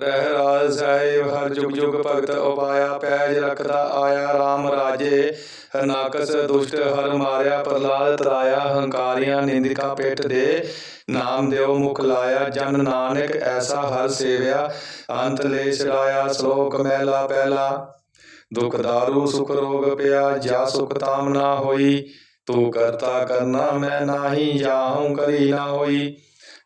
ਰਹਿ ਰਾਜ ਸਾਹਿਬ, ਹਰ ਜੁਗ ਜੁਗ ਭਗਤ ਉਪਾਇਆ, ਪੈਜ ਰਖਦਾ ਆਇਆ RAM ਰਾਜੇ। ਹਰਨਾਕਸ ਦੁਸ਼ਟ, ਹਰ ਮਾਰਿਆ ਪ੍ਰਲਾਦ ਤਰਾਇਆ, ਹੰਕਾਰੀਆਂ ਨਿੰਦਿਕਾ ਪੇਟ ਦੇ। ਨਾਮ ਦਿਓ ਮੁਖ ਲਾਇਆ, ਜਨ ਨਾਨਕ ਐਸਾ ਹਰ ਸੇਵਿਆ। ਅੰਤ ਲੈ ਛੜਾਇਆ ਸ਼ਲੋਕ ਮਹਿਲਾ ਪਹਿਲਾ। ਦੁਖ ਦਾਰੂ, ਸੁਖ ਰੋਗ ਪਿਆ ਜਾ ਸੁਖ ਤਾਮ ਨਾ ਹੋਈ। ਤੂੰ ਕਰਤਾ ਕਰਨਾ ਮੈਂ ਨਾਹੀ ਜਾਹੂੰ ਕਰੀ ਨਾ ਹੋਈ।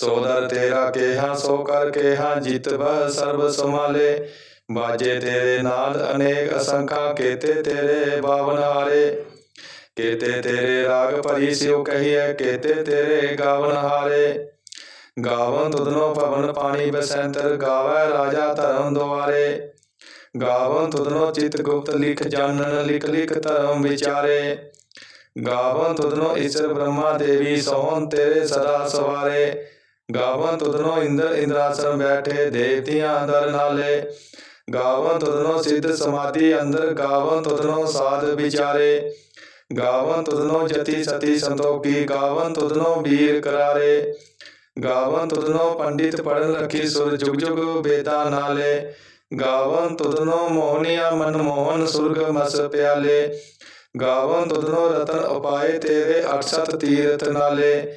ਸੋ ਤੇਰਾ ਕੇਹਾ, ਸੋ ਕਰ ਕੇਹਾ, ਜਿਤ ਸਰਬ ਸਮਾਲੇ ਬਾਜੇ ਤੇਰੇ ਨਾਲ ਅਨੇਕ ਅਸੰਖਾ, ਕੇਤੇ ਤੇਰੇ ਬਾਵਨ ਹਾਰੇ। ਕੇਤੇ ਤੇਰੇ ਰਾਗ ਭਰੀ ਸਿਉ ਕਹੀਐ, ਕੇਤੇ ਤੇਰੇ ਗਾਵਨ ਹਾਰੇ। ਗਾਵਨ ਤੁਧਨੋ ਪਵਨ ਪਾਣੀ ਬਸੰਤਰ, ਗਾਵੈ ਰਾਜਾ ਧਰਮ ਦੁਆਰੇ। ਗਾਵਨ ਤੁਧਨੋ ਚਿਤ ਗੁਪਤ ਲਿਖ, ਜਾਣਨ ਲਿਖ ਲਿਖ ਧਰਮ ਵਿਚਾਰੇ। ਗਾਵਨ ਤੁਧਨੋ ਈਸ਼ਰ ਬ੍ਰਹਮਾ ਦੇਵੀ ਸੋਹਣ ਤੇਰੇ ਸਦਾ ਸਵਾਰੇ। ਗਾਵਨ ਤੁਧਨੋ ਇੰਦਰ ਇੰਦਰਾਸਨ ਬੈਠੇ, ਦੇਵਤਿਆਂ ਅੰਦਰ ਨਾਲੇ। ਗਾਵਨ ਤੁਧਨੋ ਸਿੱਧ ਸਮਾਧੀ ਅੰਦਰ, ਗਾਵਨ ਤੁਧਨੋ ਸਾਧ ਵਿਚਾਰੇ। ਗਾਵਨ ਤੁਧਨੋ ਜਤੀ ਸਤੀ ਸੰਤੋਖੀ, ਗਾਵਨ ਤੁਧਨੋ ਵੀਰ ਕਰਾਰੇ। ਗਾਵਨ ਤੁਧਨੋ ਪੰਡਿਤ ਪੜਨ ਰਖੀ ਸੁਰ ਜੁਗ ਜੁਗ ਬੇਦਾ ਨਾਲੇ। ਗਾਵਨ ਤੁਧਨੋ ਮੋਹਨੀਆ ਮਨ ਮੋਹਨ ਸੁਰਗ ਮਸ ਪਿਆਲੇ। ਗਾਵਨ ਤੁਧਨੋ ਰਤਨ ਉਪਾਏ ਤੇਰੇ ਅਕਸ਼ਤ ਤੀਰਥ ਨਾਲੇ।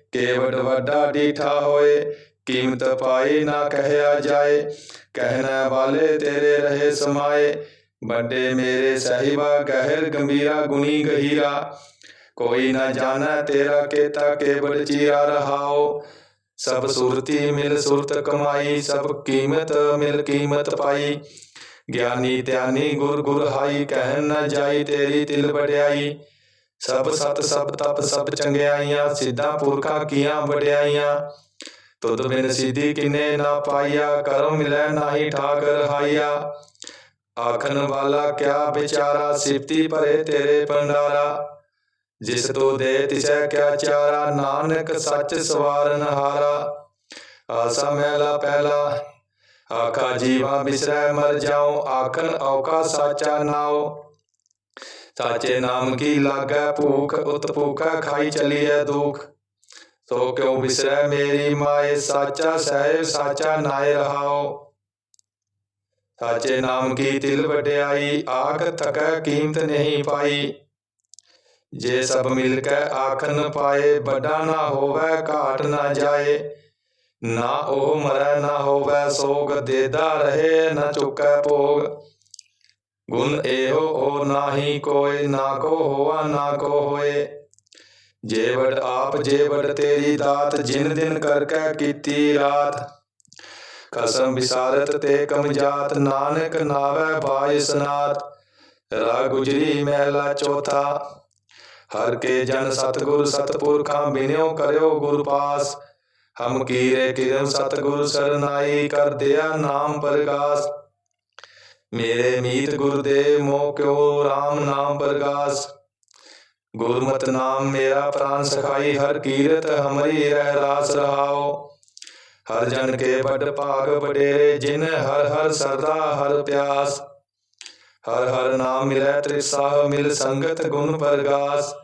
ਕੇਵਡ ਵੱਡਾ ਡੀਠਾ ਹੋਏ, ਕੀਮਤ ਪਾਈ ਨਾ ਕਹਿਆ ਜਾਏ। ਕਹਿਣਾ ਵਾਲੇ ਤੇਰੇ ਰਹੇ ਸਮਾਏ, ਵੱਡੇ ਮੇਰੇ ਸਹਿਬਾ ਗਹਿਰ ਗੰਭੀਰਾ ਗੁਣੀ ਗਹੀਰਾ। ਕੋਈ ਨਾ ਜਾਣਾ ਤੇਰਾ ਕੇਤਾ ਕੇਵਲ ਚੀਰਾ ਰਹਾਓ ਸਭ ਸੁਰਤੀ ਮਿਲ ਸੁਰਤ ਕਮਾਈ, ਸਭ ਕੀਮਤ ਮਿਲ ਕੀਮਤ ਪਾਈ। ਗਿਆਨੀ ਧਿਆਨੀ ਗੁਰ ਗੁਰ ਹਾਈ, ਕਹਿਣ ਨਾ ਜਾਈ ਤੇਰੀ ਤਿਲ ਵਡਿਆਈ। ਸਭ ਸਤ ਸਭ ਤਪ ਸਭ ਚੰਗਿਆਈਆਂ, ਸਿੱਧਾ ਪੁਰਖਾਂ ਕੀਆਂ ਵਡਿਆਈਆਂ। ਤੁਧ ਬਿਨ ਸਿੱਧੀ ਕਿਨੇ ਨਾ ਪਾਈਆ, ਕਰਮ ਮਿਲੈ ਨਾਹੀ ਠਾਕ ਰਹਾਈਆ ਆਖਣ ਵਾਲਾ ਕਿਆ ਵਿਚਾਰਾ, ਸਿਫਤੀ ਭਰੇ ਤੇਰੇ ਭੰਡਾਰਾ। ਜਿਸ ਤੋ ਦੇ ਤਿਸੈ ਕਿਆ ਚਾਰਾ, ਨਾਨਕ ਸੱਚ ਸਵਾਰਨ ਹਾਰਾ ਆਸਾ ਮਹਿਲਾ ਪਹਿਲਾ, ਆਖਾ ਜੀਵਾ ਬਿਸਰੈ ਮਰ ਜਾਉ, ਆਖਣ ਔਕਾ ਸਾਚਾ ਨਾਉ। ਸਾਚੇ ਨਾਮ ਕੀ ਲਾਗੈ ਭੂਖ, ਉਤ ਭੂਖਾ ਖਾਈ ਚਲੀਐ ਦੁਖ। ਸੋ ਕਿਉ ਬਿਸਰੈ ਮੇਰੀ ਮਾਏ, ਸਾਚਾ ਸਹਿਬ, ਸਾਚਾ ਨਾਇ ਰਹਾਓ। ਸਾਚੇ ਨਾਮ ਕੀ ਤਿਲ ਵਡਿਆਈ, ਆਖ ਥਕੈ ਕੀਮਤ ਨਹੀਂ ਪਾਈ। ਜੇ ਸਭ ਮਿਲ ਕੇ ਆਖਨ ਪਾਏ, ਵੱਡਾ ਨਾ ਹੋਵੇ, ਘਾਟ ਨਾ ਜਾਏ। ਨਾ ਉਹ ਮਰੈ, ਨਾ ਹੋਵੇ ਸੋਗ, ਦੇਦਾ ਰਹੇ, ਨਾ ਚੁੱਕੈ ਭੋਗ। ਗੁਣ ਇਹੋ ਓ ਨਾਹੀ ਕੋਇ, ਨਾ ਕੋ ਹੋਆ, ਨਾ ਕੋ ਹੋਏ। ਜੇ ਆਪ ਜੇ ਤੇਰੀ ਦਾਤ, ਜਿਨ ਦਿਨ ਕਰ ਕੈ ਕੀਤੀ ਰਾਤ। ਕਸਮ ਵਿਸਾਰਤ ਤੇ ਕਮ ਨਾਨਕ ਨਾਵੇ ਬਾਇ ਸਨਾਤ। ਰਾ ਗੁਜਰੀ ਮਹਿਲਾ ਚੌਥਾ, ਹਰ ਕੇ ਜਨ ਸਤਗੁਰ ਸਤਪੁਰਖਾਂ ਬਿਨਿਓ ਕਰਿਓ ਗੁਰ ਪਾਸ। ਹਮ ਕੀਰੇ ਕਿਰਮ ਸਤਗੁਰ ਸਰਨਾਈ, ਕਰ ਦਿਆ ਨਾਮ ਪ੍ਰਗਾਸ। ਮੇਰੇ ਮੀਤ ਗੁਰਦੇਵ ਮੋ ਕਿਉ RAM ਨਾਮ ਪ੍ਰਗਾਸ। ਗੁਰਮਤਿ ਨਾਮ ਮੇਰਾ ਪ੍ਰਾਨ ਸਖਾਈ, ਹਰ ਕੀਰਤ ਹਮਰੀ ਰਹਿ ਰਾਸ ਰਹਾਓ ਹਰ ਜਨ ਕੇ ਬੜ ਭਾਗ ਬਡੇਰੇ ਜਿਨ ਹਰ ਹਰ ਸਰਦਾ ਹਰ ਪਿਆਸ। ਹਰ ਹਰ ਨਾਮ ਮਿਲੈ ਤ੍ਰਿਸਾਹ ਮਿਲ ਸੰਗਤ ਗੁਣ ਪ੍ਰਗਾਸ।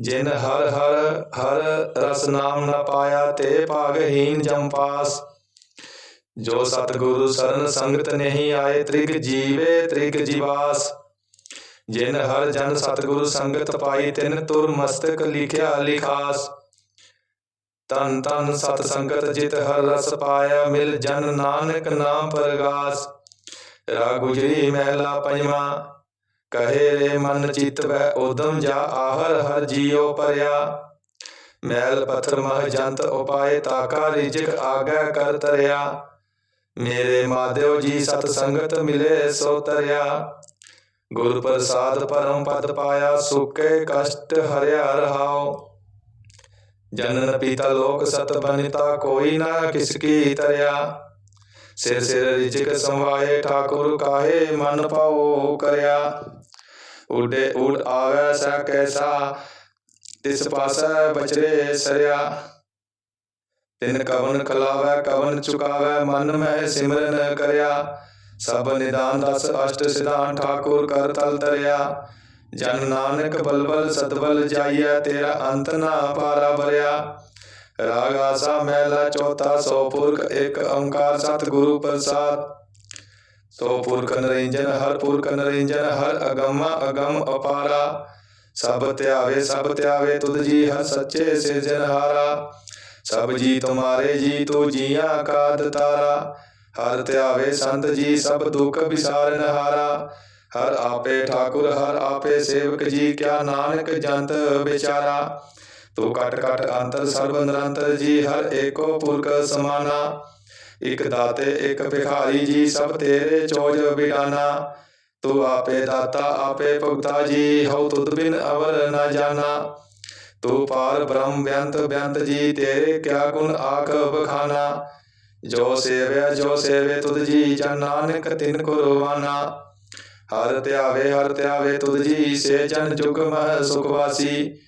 ਜਿਨ ਹਰ ਹਰ ਹਰ ਰਸ ਨਾਮ ਨਾ ਪਾਇਆ, ਤੇ ਭਾਗਹੀਨ ਜਮ ਪਾਸ। ਜੋ ਸਤਿਗੁਰੂ ਸਰਨ ਸੰਗਤ ਨਹੀਂ ਆਏ, ਤ੍ਰਿਗ ਜੀਵੇ, ਤ੍ਰਿਗ ਜੀਵਾਸ। ਜਿਨ ਹਰ ਜਨ ਸਤਿਗੁਰੂ ਸੰਗਤ ਪਾਈ, ਤਿਨ ਤੁਰ ਮਸਤਕ ਲਿਖਿਆ ਲਿਖਾਸ। ਤਨ ਤਨ ਸਤ ਸੰਗਤ ਜਿਤ ਹਰ ਰਸ ਪਾਇਆ, ਮਿਲ ਜਨ ਨਾਨਕ ਨਾਮ ਪਰਗਾਸ। ਰਾ ਗੁਜਰੀ ਮਹਿਲਾ ਪੰਜਵਾਂ, ਕਹੇ ਰੇ ਮਨ ਚਿਤ ਵੈ ਉਦਮ ਜਾ, ਆਹਰ ਹਰ ਜੀਉ ਪਰਿਆ। ਮੈਲ ਪਥਰ ਮਹ ਜੰਤ ਉਪਾਏ, ਤਾਕਾ ਰਿਜਕ ਆਗੈ ਕਰ ਤਰਿਆ। ਮੇਰੇ ਮਾਧਿਓ ਜੀ ਸਤ ਸੰਗਤ ਮਿਲੇ ਸੋ ਤਰਿਆ। ਗੁਰ ਪ੍ਰਸਾਦ ਪਰਮ ਪਦ ਪਾਇਆ, ਸੁਕੇ ਕਸ਼ਟ ਹਰਿਆ ਰਹਾਉ। ਜਨਨ ਪੀਤਾ ਲੋਕ ਸਤ ਬਨਿਤਾ, ਕੋਈ ਨਾ ਕਿਸ ਕੀ ਤਰਿਆ। ਸਿਰ ਸਿਰ ਰਿਜਕ ਸੰਵਾਏ, ਠਾਕੁਰ ਕਾਹੇ ਮਨ ਪਾਉ ਕਰਿਆ। ਉਡੇ ਉਡ ਆਵੈ ਸੈ ਕੈਸਾ, ਤਿਸ ਪਾਸਾ ਬਚਰੇ ਸਰਿਆ। ਤਿਨ ਕਵਨ ਖਲਾਵੈ, ਕਵਨ ਚੁਕਾਵੈ, ਮਨ ਮੈਂ ਸਿਮਰਨ ਕਰਿਆ। ਸਭ ਨਿਦਾਨ ਦਸ ਅਸ਼ਟ ਸਿਧਾਨ ਠਾਕੁਰ ਕਰ ਤਲ ਤਰਿਆ। ਜਨ ਨਾਨਕ ਬਲਬਲ ਸਤਬਲ ਜਾਈਐ, ਤੇਰਾ ਅੰਤ ਨਾ ਪਾਰਾ ਭਰਿਆ ਰਾਗ ਆਸਾ ਮਹਿਲਾ ਚੌਥਾ, ਸੋ ਪੁਰਖ ਇੱਕ ਓੰਕਾਰ ਸਤਿਗੁਰੂ ਪ੍ਰਸਾਦ। ਸੋ ਪੁਰਖ ਨਰਿੰਜਨ, ਹਰ ਪੁਰਖ ਨਰਿੰਜਨ, ਹਰ ਅਗਮਾ ਅਗਮ ਅਪਾਰਾ। ਸਭ ਧਿਆਵੇ ਸਭ ਧਿਆਵੇ ਤੁਧ ਜੀ, ਹਰ ਸੱਚੇ ਸਿਰਜਨਹਾਰਾ ਸਭ ਜੀ ਤੁਮਾਰੇ ਜੀ, ਤੂ ਜੀਆਂ ਕਾ ਦਤਾਰਾ ਹਰ ਧਿਆਵੇ ਸੰਤ ਜੀ, ਸਭ ਦੁਖ ਵਿਸਾਰਨ ਹਾਰਾ। ਹਰ ਆਪੇ ਠਾਕੁਰ, ਹਰ ਆਪੇ ਸੇਵਕ ਜੀ, ਕਿਆ ਨਾਨਕ ਜੰਤ ਵਿਚਾਰਾ। ਤੂੰ ਕਟ ਕਟ ਅੰਤਰ ਸਰਬ ਨਿਰੰਤਰ ਜੀ, ਹਰ ਏਕੋ ਪੁਰਖ ਸਮਾਨਾ। ਇਕ ਦਾਤੇ, ਇਕ ਭਿਖਾਰੀ ਜੀ, ਸਭ ਤੇਰੇ ਚੋਜ ਬਿਡਾਨਾ। ਤੂੰ ਆਪੇ ਦਾਤਾ, ਆਪੇ ਭੁਗਤਾ ਜੀ, ਹਉ ਤੁਧ ਬਿਨ ਅਵਰ ਨਾ ਜਾਣਾ ਤੂੰ ਪਾਰ ਬ੍ਰਹਮ ਬਿਅੰਤ ਬਿਅੰਤ ਜੀ, ਤੇਰੇ ਕਿਆ ਗੁਣ ਆਖ ਬਖਾਨਾ ਜੋ ਸੇਵਿਆ, ਜੋ ਸੇਵੇ ਤੁਧ ਜੀ, ਜਨ ਨਾਨਕ ਤਿਨ ਕੋ ਰਵਾਨਾ ਹਰ ਧਿਆਵੇ ਹਰ ਧਿਆਵੇ ਤੁਧ ਜੀ, ਸੇ ਜਨ ਜੁਗ ਮਹ ਸੁਖਵਾਸੀ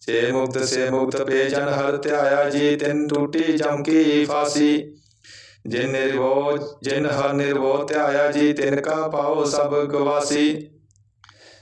ਸੇ ਮੁਕਤ ਸੇ ਮੁਕਤ ਪੇ ਜਨ ਹਰ ਧਿਆਇਆ ਜੀ, ਤਿਨ ਟੂਟੀ ਜਮ ਕੀ ਫਾਸੀ। ਜਿਨ ਨਿਰਭਉ ਜਿਨ ਹਰ ਨਿਰਭਉ ਧਿਆਇਆ ਜੀ, ਤਿਨ ਕਾ ਪਾਉ ਸਭ ਗਵਾਸੀ।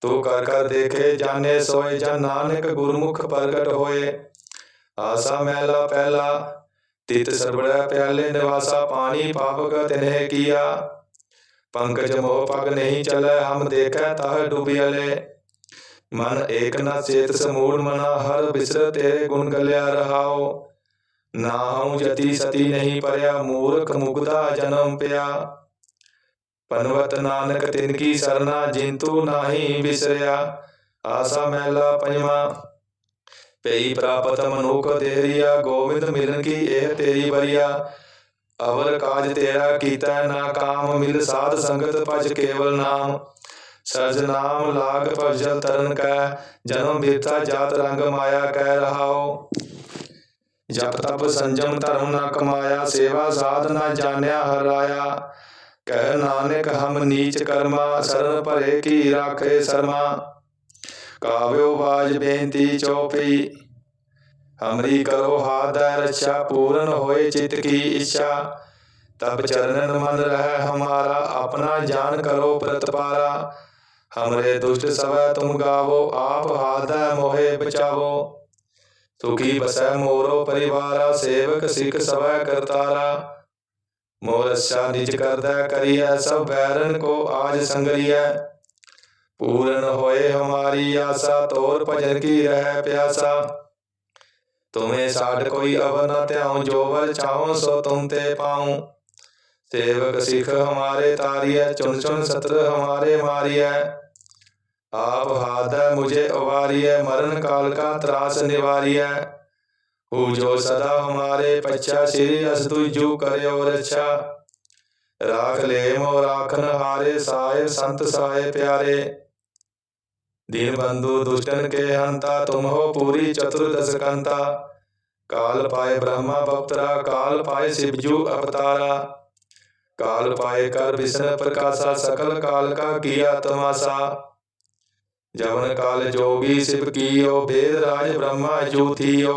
ਤੂੰ ਕਰ ਕਰ ਦੇਖੇ ਜਾਣੇ ਸੋਏ ਜਨ ਨਾਨਕ ਗੁਰਮੁਖ ਪ੍ਰਗਟ ਹੋਏ। ਆਸਾ ਮਹਿਲਾ ਪਹਿਲਾ, ਤਿਤ ਸਰਬੜਾ ਪਿਆਲੇ ਨਿਵਾਸਾ ਪਾਣੀ ਪਾਵਕ ਤਿਨਹਿ ਕੀਆ। ਪੰਕਜ ਮੋਹ ਪਗ ਨਹੀਂ ਚਲੈ, ਹਮ ਦੇਖੈ ਤਹ ਡੁਬਿਆਲੇ। ਮਨ ਏਕ ਨਾ ਚੇਤ ਸਮੂਲ ਮਨਾ, ਹਰ ਬਿਸਰ ਤੇਰੇ ਗੁਣ ਗਲਿਆ ਰਹਾਓ। ਨਾ ਹਉ ਜਤੀ ਸਤੀ ਨਹੀਂ ਪਰਿਆ, ਮੂਰਖ ਮੁਗਦਾ ਜਨਮ ਪਿਆ। ਪਨਵਤ ਨਾਨਕ ਤਿਨ ਕੀ ਸਰਨਾ, ਜਿੰਤੂ ਨਾਹੀ ਬਿਸਰਿਆ। ਆਸਾ ਮਹਿਲਾ ਪੰਜਵਾ ਪਈ ਪ੍ਰਾਪਤ ਮਨੁਖ ਦੇਰੀਆ ਗੋਬਿੰਦ ਮਿਲਨ ਕੀ ਇਹ ਤੇਰੀ ਬਰੀਆ ਅਵਰ ਕਾਜ ਤੇਰਾ ਕੀਤਾ, ਨਾ ਕਾਮ ਮਿਲ ਸਾਧ ਸੰਗਤ ਭਜ ਕੇਵਲ ਨਾਮ। ਸਰਜ ਨਾਮ ਲਾਗ ਭਜਲ ਤਰਨ ਕੈ, ਜਨਮ ਬਿਰਤਾ ਜਾਤ ਰੰਗ ਮਾਇਆ ਕਹਿ ਰਹਾਓ ਜਪ ਤਪ ਸੰਜਮ ਧਰਮ ਨਾ ਕਮਾਇਆ, ਸੇਵਾ ਸਾਧ ਨਾ ਜਾਣਿਆ ਹਰਾਇਆ। ਕਹਿ ਨਾਨਕ ਹਮ ਨੀਚ ਕਰਮਾ, ਸਰਨ ਭਰੇ ਕੀ ਰਾਖੇ ਸਰਮਾ। ਕਾਵਿਓ ਬਾਜ ਬੇਨਤੀ ਚਉਪਈ ਹਮਰੀ ਕਰੋ ਹਾਦੈ ਰਛਾ, ਪੂਰਨ ਹੋਏ ਚਿਤ ਕੀ ਇੱਛਾ। ਤਬ ਚਰਨਨ ਮਨ ਰਹਿ ਹਮਾਰਾ, ਆਪਣਾ ਜਾਨ ਕਰੋ ਪ੍ਰਤਪਾਰਾ। ਹਮਰੇ ਦੁਸ਼ਟ ਸਵੈ ਤੁਮ ਗਾਵੋ, ਆਪ ਹਾਦੈ ਮੋਹਿ ਬਚਾਵੋ। ਸੁਖੀ ਬਸੈ ਮੋਰੋ ਪਰਿਵਾਰਾ, ਸੇਵਕ ਸਿੱਖ ਸਵੈ ਕਰਤਾਰਾ। ਮੋਰ ਅੱਛਾ ਨਿਜ ਕਰਦਾ ਕਰੀਐ ਸਭ ਬੈਰਨ ਕੋ ਆਜ ਸੰਗਰੀਐ। ਪੂਰਨ ਹੋਏ ਹਮਾਰੀ ਆਸਾ, ਤੋਰ ਭਜਨ ਕੀ ਰਹਿ ਪਿਆਸਾ। ਤੁਮੇ ਸਾਡ ਕੋਈ ਅਵਰ ਨ ਧਿਆਉ, ਜੋ ਵਰ ਚਾਹੋ ਸੋ ਤੁਮ ਤੇ ਪਾਉ। ਸੇਵਕ ਸਿੱਖ ਹਮਾਰੇ ਤਾਰੀਐ ਚੁਨ ਚੁਨ ਸਤਰ ਹਮਾਰੇ ਮਾਰੀਐ। ਆਪ ਹਾਦੈ ਮੁਝੇ ਉਵਾਰੀਐ ਮਰਨ ਕਾਲ ਕਾ ਤਰਾਸ हो जो सदा हमारे पच्चा श्री अस तुझु करे और अच्छा राख लेम और आखन हारे साय संत साय प्यारे दीन बंधु दुष्टन के हंता तुम हो पूरी चतुर्दश कंता काल पाए ब्रह्मा बप्तरा काल पाए शिवजू अवतारा काल पाए कर विष्णु प्रकाशा सकल काल का किया तमाशा जवन काल जोगी शिव कियो वेद राज ब्रह्मा जू थियो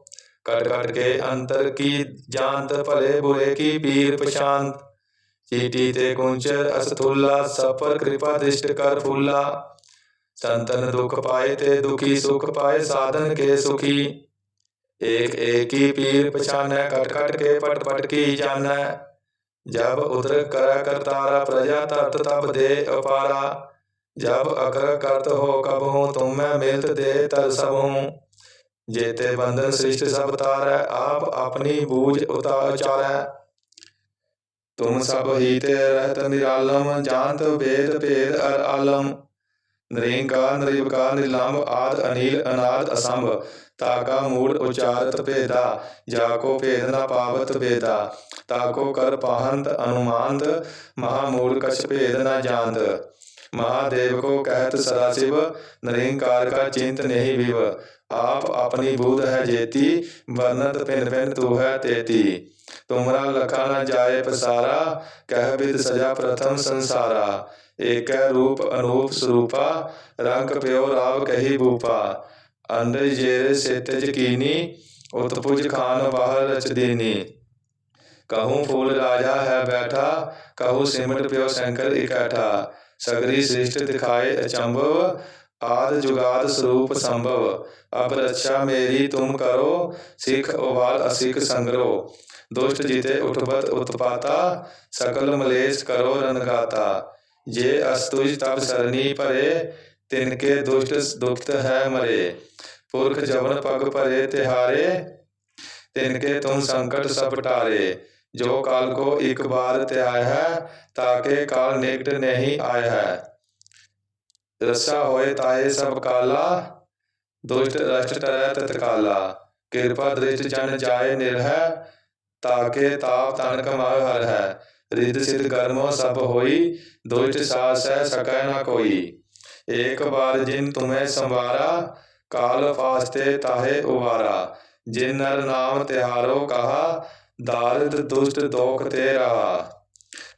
ਕਟ ਕਟ ਕੇ ਅੰਤਰ ਕੀ ਜਾਣਤ ਭਲੇ ਬੁਰੇ ਕੀ ਪੀਰ ਪਛਾਨ ਚੀਟੀ ਤੇ ਕੁੰਚਰ ਅਸਤੁੱਲਾ ਸਫਰ ਕਿਰਪਾ ਦਿਸ਼ਟ ਕਰ ਫੁੱਲਾ। ਸੰਤਨ ਦੁਖ ਪਾਏ ਤੇ ਦੁਖੀ ਸੁਖ ਪਾਏ, ਸਾਧਨ ਕੇ ਸੁਖੀ। ਏਕ ਏਕੀ ਪੀਰ ਪਛਾਨੈ, ਕਟ ਕਟ ਕੇ ਪਟ ਪਟ ਕੀ ਜਾਣੈ। ਜਬ ਉਦਰ ਕਰ ਕਰਤਾਰਾ ਪ੍ਰਜਾ, ਤਤ ਤਬ ਦੇ ਅਪਾਰਾ। ਜਬ ਅਕਰ ਕਰਤ ਹੋ ਕਬ ਹੂੰ ਤੁਮ ਮੈਂ ਮਿਲਤ ਦੇ ਤਰ ਸਭ। जेते बंधन सृष्ट सब तारै आप अपनी बूझ उतार चारै तुम सब ही ते रहत निरालम जानत वेद भेद अर आलम नृंकार नृवकार निलंब आद अनिल अनाद असंभ ताका मूड उचारत भेदा जाको भेद न पावत भेदा ताको कर पाहंत अनुमानत महामूल कछ भेद न जानत महादेव को कहत सदाशिव नरिंकार का चिंत नहीं विव आप अपनी बूध है जेती वर्णत पिन पिन तू है तेती तुमरा लखा न जाए पसारा कह बिद सजा प्रथम संसारा एक रूप अनूप स्वरूपा रंग प्यो राव कही भूपा अंड जेर सेतज कीनी उत्पुज खान बाहर रच दीनी कहूँ फूल राजा है बैठा कहूँ सिमट प्यो शंकर इकट्ठा ਸਗਰੀ ਸ੍ਰਿਸ਼ਟ ਦਿਖਾਏ ਅਚੰਭਵ, ਆਦ ਜੁਗਾਦ ਸਰੂਪ ਸੰਭਵ। ਅਬ ਮੇਰੀ ਤੁਮ ਕਰੋ, ਸਿੱਖ ਉਵਾਲ ਅਸਿਕ ਸੰਗਰੋ। ਦੁਸ਼ਟ ਜਿਤੇ ਉਠਬਤ ਉਤਪਾਤਾ, ਸਕਲ ਮਲੇਸ਼ ਕਰੋ ਰਨਗਾਤਾ ਜੇ ਅਸਤੁਜ ਤਬ ਸਰਨੀ ਭਰੇ ਤਿਨਕੇ ਦੁਸ਼ਟ ਦੁਖਤ ਹੈ ਮਰੇ। ਪੁਰਖ ਜਵਨ ਪਗ ਭਰੇ ਤਿਹਾਰੇ ਤਿਨਕੇ ਤੁਮ ਸੰਕਟ ਸਭ ਟਾਰੇ। जो काल को एक बार त्याय है ताके काल निकट नहीं आय है रसा होए ताए सब काला दुष्ट रष्ट टरै तत्काला कृपा दृष्ट जन जाए निर्ह ताके ताप तन कमाए हर है रिद सिद्ध कर्मो सब होई दुष्ट सास है सकै न कोई एक बार जिन तुम्हें संवारा काल फास्ते ताहे उबारा जिन नर नाम तिहारो कहा ਦਾਰਦ ਦੁਸ਼ਟ ਦੋਖ ਤੇਰਾ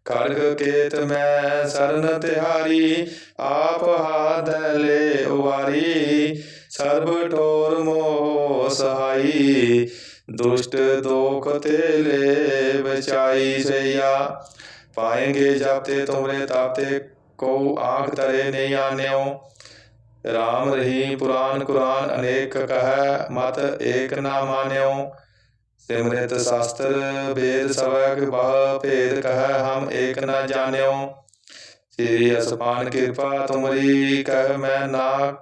ਕਰਗ ਕੇਤ ਮੈਂ ਸਰਨ ਤਿਹਾਰੀ ਆਪ ਹਾਦੈ ਲੈ ਉਵਾਰੀ ਸਰਬ ਟੋਰ ਮੋਹ ਸਹਾਈ ਦੁਸ਼ਟ ਦੋਖ ਤੇ ਲੈ ਬਚਾਈ ਸਈਆ ਪਾਏਗੇ ਜਾਤੇ ਤੁਮਰੇ ਤਾਤੇ ਕੋ ਆਖ ਤਰੇ ਨਹੀਂ ਆਨਿਓ ਰਾਮ ਰਹੀ ਪੁਰਾਨ ਕੁਰਾਨ ਅਨੇਕ ਕਹੈ ਮਤ ਏਕ ਨਾ ਮਾਨਿਓ ਸਿਮਰਿਤ ਸ਼ਾਸਤਰ ਵੇਦ ਸਵੈ ਕਿਬਾ ਭੇਦ ਕਹ ਹਮ ਏਕ ਨ ਜਾਣਿਓ। ਸ੍ਰੀ ਅਸਪਾਨ ਕਿਰਪਾ ਤੁਮਰੀ ਕਹ ਮੈਂ ਨਾ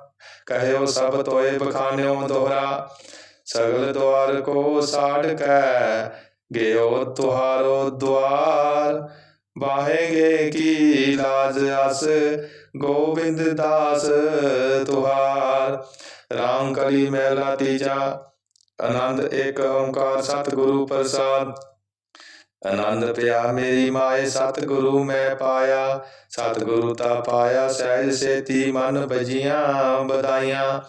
ਕਹਿਓ ਸਭ ਤੋਏ ਬਖਾਨਿਓ ਦੋਹਰਾ। ਸਗਲ ਦਵਾਰ ਕੋ ਸਾੜ ਕੈ, ਗਇਓ ਤੁਹਾਰੋ ਦਵਾਰ ਬਾਹੇਗੇ ਕੀ ਲਾਜ ਅਸ, ਗੋਬਿੰਦ ਦਾਸ ਤੁਹਾਰ। ਰਾਮ ਕਲੀ ਮੈਲਾ ਤੀਜਾ ਆਨੰਦ ਏਕ ਓੰਕਾਰ ਸਤਿਗੁਰੂ ਪ੍ਰਸਾਦ। ਆਨੰਦ ਪਿਆ ਮੇਰੀ ਮਾਏ, ਸਤਿਗੁਰੂ ਮੈਂ ਪਾਇਆ। ਸਤਿਗੁਰੂ ਤਾ ਪਾਇਆ, ਸਹਿਜ ਸੇਤੀ ਮਨ ਬਜੀਆਂ ਬਧਾਈਆਂ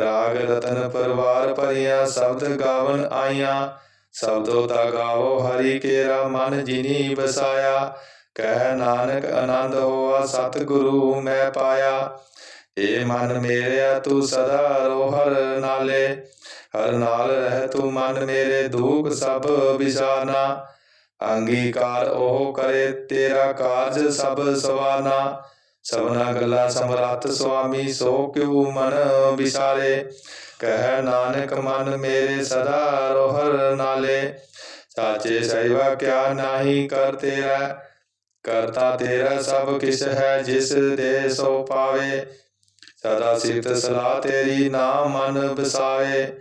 ਰਾਗ ਰਤਨ ਪਰਵਾਰ ਭਰੀਆਂ, ਸ਼ਬਦ ਗਾਵਨ ਆਈਆਂ। ਸ਼ਬਦੋ ਤਾ ਗਾਵੋ, ਹਰੀ ਕੇਰਾ ਮਨ ਜਿਨੀ ਬਸਾਇਆ ਕਹਿ ਨਾਨਕ ਆਨੰਦ ਹੋਆ, ਸਤਿਗੁਰੂ ਮੈਂ ਪਾਇਆ। ਏ ਮਨ ਮੇਰਿਆ, ਤੂੰ ਸਦਾ ਰੋਹਰ ਨਾਲੇ। ਹਰ ਨਾਲ ਰਹਿ ਤੂੰ ਮਨ ਮੇਰੇ ਦੁਖ ਸਭ ਵਿਸਾਰਨਾ ਅੰਗੀਕਾਰ ਉਹ ਕਰੇ ਤੇਰਾ ਕਾਰਜ ਸਭ ਸਵਾਰਨਾ ਸਭਨਾ ਗੱਲਾਂ ਸਮਰੱਥ ਸੁਆਮੀ ਸੋ ਕਿਉ ਮਨ ਵਿਸਾਰੇ ਕਹਿ ਨਾਨਕ ਮਨ ਮੇਰੇ ਸਦਾ ਰੋਹਰ ਨਾਲੇ। ਸਾਚੇ ਸਹਿਵਾ ਕਿਆ ਨਾਹੀ ਕਰ ਤੇਰਾ। ਕਰਤਾ ਤੇਰਾ ਸਭ ਕਿਛ ਹੈ ਜਿਸ ਦੇ ਸੋ ਪਾਵੇ। ਸਦਾ ਸਿਫਤ ਸਲਾਹ ਤੇਰੀ ਨਾਮ ਮਨ ਬਸਾਵੇ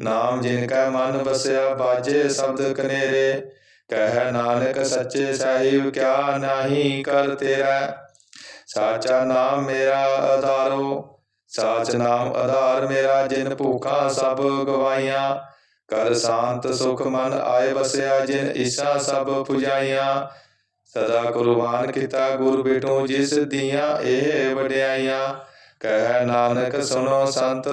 ਨਾਮ ਜਿਨ ਕੈ ਮਨ ਬਸਿਆ ਬਾਜੇ ਸ਼ਬਦ ਕਨੇਰੇ, ਕਹਿ ਨਾਨਕ ਸੱਚੇ ਸਾਹਿਬ ਕਿਆ ਨਾਹੀ ਕਰ ਤੇਰਾ। ਸਾਚਾ ਨਾਮ ਮੇਰਾ ਆਧਾਰੋ ਸਾਚ ਨਾਮ ਆਧਾਰ ਮੇਰਾ ਜਿਨ ਭੂਖਾਂ ਸਭ ਗਵਾਈਆਂ। ਕਰ ਸ਼ਾਂਤ ਸੁਖ ਮਨ ਆਏ ਬਸਿਆ ਜਿਨ ਈਸ਼ਾ ਸਭ ਪੁਜਾਈਆਂ। ਸਦਾ ਕੁਰਬਾਨ ਕੀਤਾ ਗੁਰ ਬੇਟੋ ਜਿਸ ਦੀਆਂ ਇਹ ਵਡਿਆਈਆਂ। ਕਹਿ ਨਾਨਕ ਸੁਣੋ ਸੰਤ,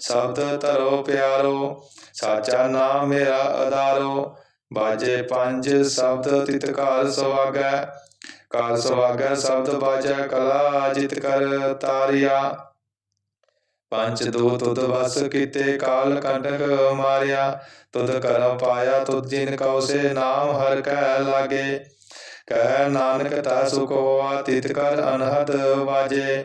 ਸ਼ਬਦ ਧਰੋ ਪਿਆਰੋ, ਸਾਚਾ ਨਾਮ ਮੇਰਾ ਆਧਾਰੋ ਬਾਜੇ ਪੰਜ ਸ਼ਬਦ ਤਿਤਕਾਰ ਸੁਆਗੈ ਕਾਲ ਸੁਆਗੈ ਸ਼ਬਦ ਬਾਜੈ ਕਲਾ ਜਿਤ ਕਰ ਤਾਰਿਆ। ਪੰਜ ਦੋ ਤੁਧ ਵਸ ਕੀਤੇ ਕਾਲ ਕੰਟਕ ਮਾਰਿਆ, ਤੁਧ ਕਰਮ ਪਾਇਆ ਤੁਧ ਜਿਨ ਕਉ ਸੇ ਨਾਮ ਹਰ ਕੈ ਲਾਗੇ। ਕਹਿ ਨਾਨਕ ਤਾ ਸੁਖ ਹੋਆ ਤਿਤ ਕਰ ਅਨਹਦ ਵਾਜੇ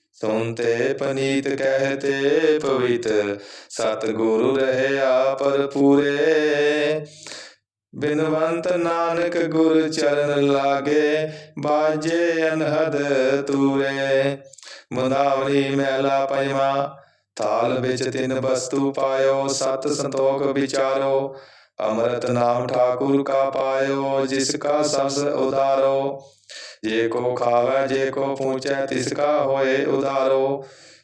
ਸੁਨਤੇ ਪਨੀਤ ਕਹਤੇ ਪਵਿੱਤ ਸਤ ਗੁਰੂ ਰਹਿਆ ਪਰ। ਪੂਰੇ ਬਿਨਵੰਤ ਨਾਨਕ ਗੁਰ ਚਰਨ ਲਾਗੇ, ਬਾਜੇ ਅਨਹਦ ਤੂਰੇ। ਮੁੰਦਾਵਲੀ ਮਹਿਲਾ ਪੰਜਵਾ, ਤਾਲ ਵਿੱਚ ਤਿੰਨ ਵਸਤੂ ਪਾਇਓ, ਸਤ ਸੰਤੋਖ ਵਿਚਾਰੋ। ਅੰਮ੍ਰਿਤ ਨਾਮ ਠਾਕੁਰ ਕਾ ਪਾਇਓ, ਜਿਸ ਕਾ ਸਬਸ ਉਦਾਰੋ ਜੇ ਕੋ ਖਾਵੇ, ਜੇ ਕੋ ਪੂਛੈ ਤਿਸ ਕਾ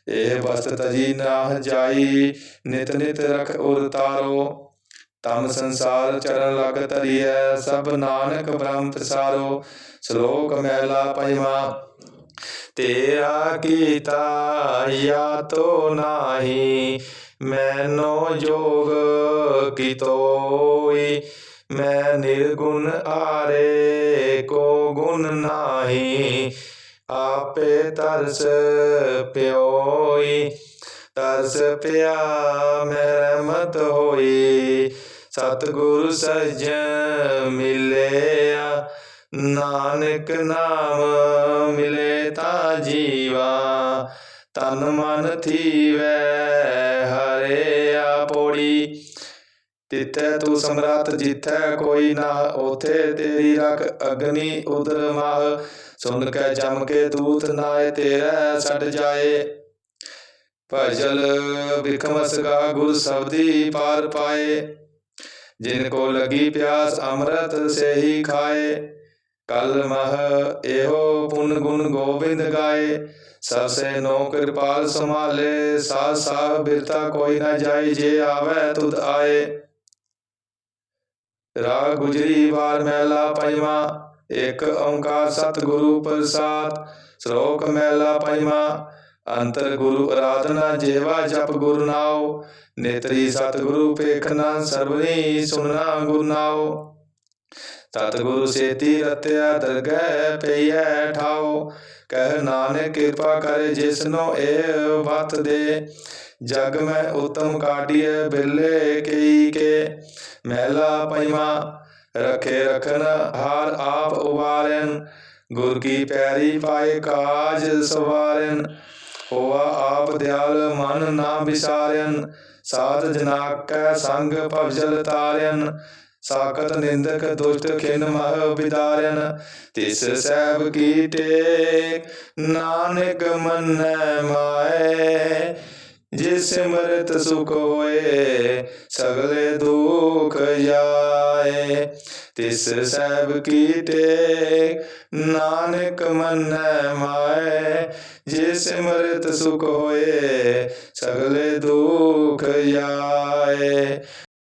ਇਹ ਵਸਤ ਤਜੀ ਨਾ ਜਾਈ, ਨਿਤ ਨਿਤ ਰਖ ਉਰਤਾਰੋ ਤਮ ਸੰਸਾਰ ਚਰਨ ਲਗ ਤਰੀਐ ਸਭ ਨਾਨਕ ਬ੍ਰਹਮ ਪ੍ਰਸਾਰੋ ਸ਼ਲੋਕ ਮਹਿਲਾ ਪੰਜਵਾ ਤੇਰਾ ਕੀਤਾ ਯਾ ਤੋ ਨਾਹੀ। ਮੈਨੋ ਜੋਗ ਕੀਤੋਈ ਮੈਂ ਨਿਰਗੁਣ ਆਰੇ ਕੋ ਗੁਣ ਨਾਹੀ? ਆਪੇ ਤਰਸ ਪਿਓਈ। ਤਰਸ ਪਿਆ ਮਹਿਰਮਤ ਹੋਈ। ਸਤਿਗੁਰ ਸਜਣ ਮਿਲਿਆ। ਨਾਨਕ ਨਾਮ ਮਿਲੇ ਤਾ ਜੀਵਾ। ਤਨ ਮਨ ਥੀਵੈ, ਹਰੇ ਆਪੋੜੀ। ਤਿੱਥੈ ਤੂੰ ਸਮਰੱਥ ਜਿੱਥੈ ਕੋਈ ਨਾ ਉਥੇ ਤੇਰੀ ਰਖ ਅਗਨੀ ਉਦਰ ਮਾਹ। ਸੁਣ ਕੇ ਜਮ ਕੇ ਦੂਤ ਨਾਏ ਤੇਰਾ ਛੱਡ ਜਾਏ। ਭਜਲ ਬਿਖਮਸ ਗਾ ਗੁਰ ਸਬਦੀ ਪਾਰ ਪਾਏ। ਜਿਨ ਕੋ ਲਗੀ ਪਿਆਸ ਅੰਮ੍ਰਿਤ ਸੇਹੀ ਖਾਏ। ਕਲ ਮਹ ਇਹੋ ਪੁਨ ਗੁਣ ਗੋਬਿੰਦ ਗਾਏ। ਸਭ ਨੋ ਕਿਰਪਾਲ ਸੰਭਾਲੇ, ਸਾਧ ਸਾਹ ਬਿਰਤਾ ਕੋਈ ਨਾ ਜਾਈ ਜੇ ਆਵੇ ਤੁਧ ਆਏ। ਰਾਗ ਗੁਜਰੀ ਵਾਰ ਮਹਿਲਾ ਪੰਜਵਾ ਇੱਕ ਓੰਕਾਰ ਸਤਿਗੁਰੂ ਪ੍ਰਸਾਦ। ਸ਼ਲੋਕ ਮਹਿਲਾ ਪੰਜਵਾ, ਅੰਤਰ ਗੁਰੂ ਆਰਾਧਨਾ ਜੇਵਾ ਜਪ ਗੁਰ ਨਾਉ। ਨੇਤਰੀ ਸਤਿਗੁਰੂ ਪੇਖਨਾ ਸਰਬਨੀ ਸੁਨਣਾ ਗੁਰ ਨਾਉ। ਸਤਿਗੁਰੂ ਸੇਤੀ ਰਤਿਆ, ਦਰਗਹਿ ਪਈਐ ਠਾਉ। ਕਹਿ ਨਾਨਕ ਕਿਰਪਾ ਕਰੇ ਜਿਸਨੋ ਇਹ ਬਤ ਦੇ। ਜਗ ਮੈਂ ਉਤਮ ਕਾਢੀਏ ਬਿਲੇ ਕਈ ਕੇ। ਮਹਿਲਾ ਪੰਜਵਾ ਰਖੇ ਰਖਨ ਹਾਰ ਆਪ ਉਵਾਰਨ ਗੁਰ ਕੀ ਪੈਰੀ ਪਾਏ ਕਾਜ ਸਵਾਰਨ। ਹੋਆ ਆਪ ਦਿਆਲ ਮਨ ਨਾ ਵਿਸਾਰਨ। ਸਾਧ ਜਨਾ ਕੈ ਸੰਗ ਭਵਜਲ ਤਾਰਨ। ਸਾਕਤ ਨਿੰਦਕ ਦੁਸ਼ਟ ਖਿਨ ਮਹ ਵਿਦਾਰਨ ਤਿਸ ਸਹਿਬ ਕੀ ਟੇਕ ਨਾਨਕ ਮੰਨੈ ਮਾਏ। ਜਿਸ ਸਿਮਰਤ ਸੁਖ ਹੋਏ, ਸਗਲੇ ਦੁਖ ਜਾਏ। ਤਿਸ ਸਹਿਬ ਕੀ ਟੇਕ ਨਾਨਕ ਮੰਨੈ ਮਾਏ। ਜਿਸ ਸਿਮਰਤ ਸੁਖ ਹੋਏ, ਸਗਲੇ ਦੁਖ ਜਾਏ।